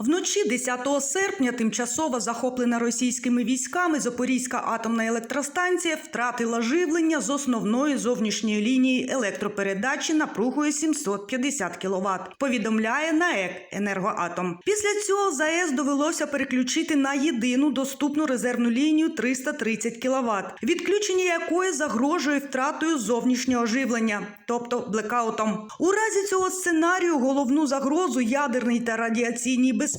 Вночі 10 серпня тимчасово захоплена російськими військами Запорізька атомна електростанція втратила живлення з основної зовнішньої лінії електропередачі напругою 750 кВт, повідомляє НАЕК «Енергоатом». Після цього ЗАЕС довелося переключити на єдину доступну резервну лінію 330 кВт, відключення якої загрожує втратою зовнішнього живлення, тобто блекаутом. У разі цього сценарію головну загрозу ядерній та радіаційній безпеці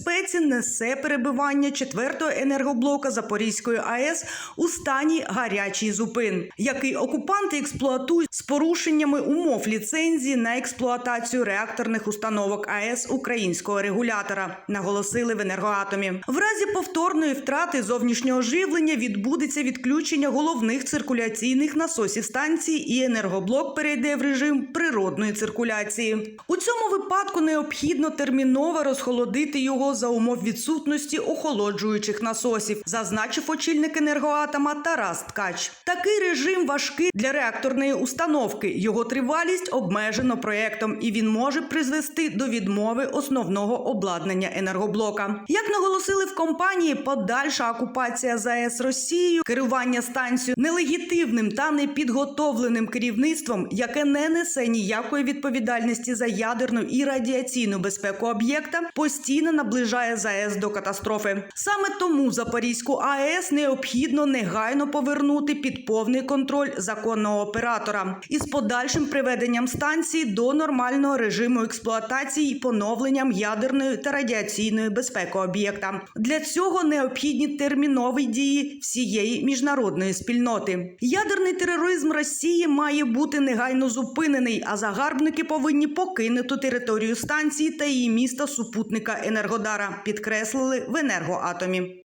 несе перебивання 4-го енергоблока Запорізької АЕС у стані гарячий зупин, який окупанти експлуатують з порушеннями умов ліцензії на експлуатацію реакторних установок АЕС українського регулятора, наголосили в енергоатомі. В разі повторної втрати зовнішнього живлення відбудеться відключення головних циркуляційних насосів станції, і енергоблок перейде в режим природної циркуляції. У цьому випадку необхідно терміново розхолодити його за умов відсутності охолоджуючих насосів, зазначив очільник енергоатома Тарас Ткач. Такий режим важкий для реакторної установки. Його тривалість обмежено проектом, і він може призвести до відмови основного обладнання енергоблока. Як наголосили в компанії, подальша окупація ЗАЕС Росією, керування станцією нелегітимним та непідготовленим керівництвом, яке не несе ніякої відповідальності за ядерну і радіаційну безпеку об'єкта, постійно наближає ЗАЕС до катастрофи. Саме тому Запорізьку АЕС необхідно негайно повернути під повний контроль законного оператора із подальшим приведенням станції до нормального режиму експлуатації і поновленням ядерної та радіаційної безпеки об'єкта. Для цього необхідні термінові дії всієї міжнародної спільноти. Ядерний тероризм Росії має бути негайно зупинений, а загарбники повинні покинути територію станції та її міста супутника Енергодара, підкреслили в енергоатомі.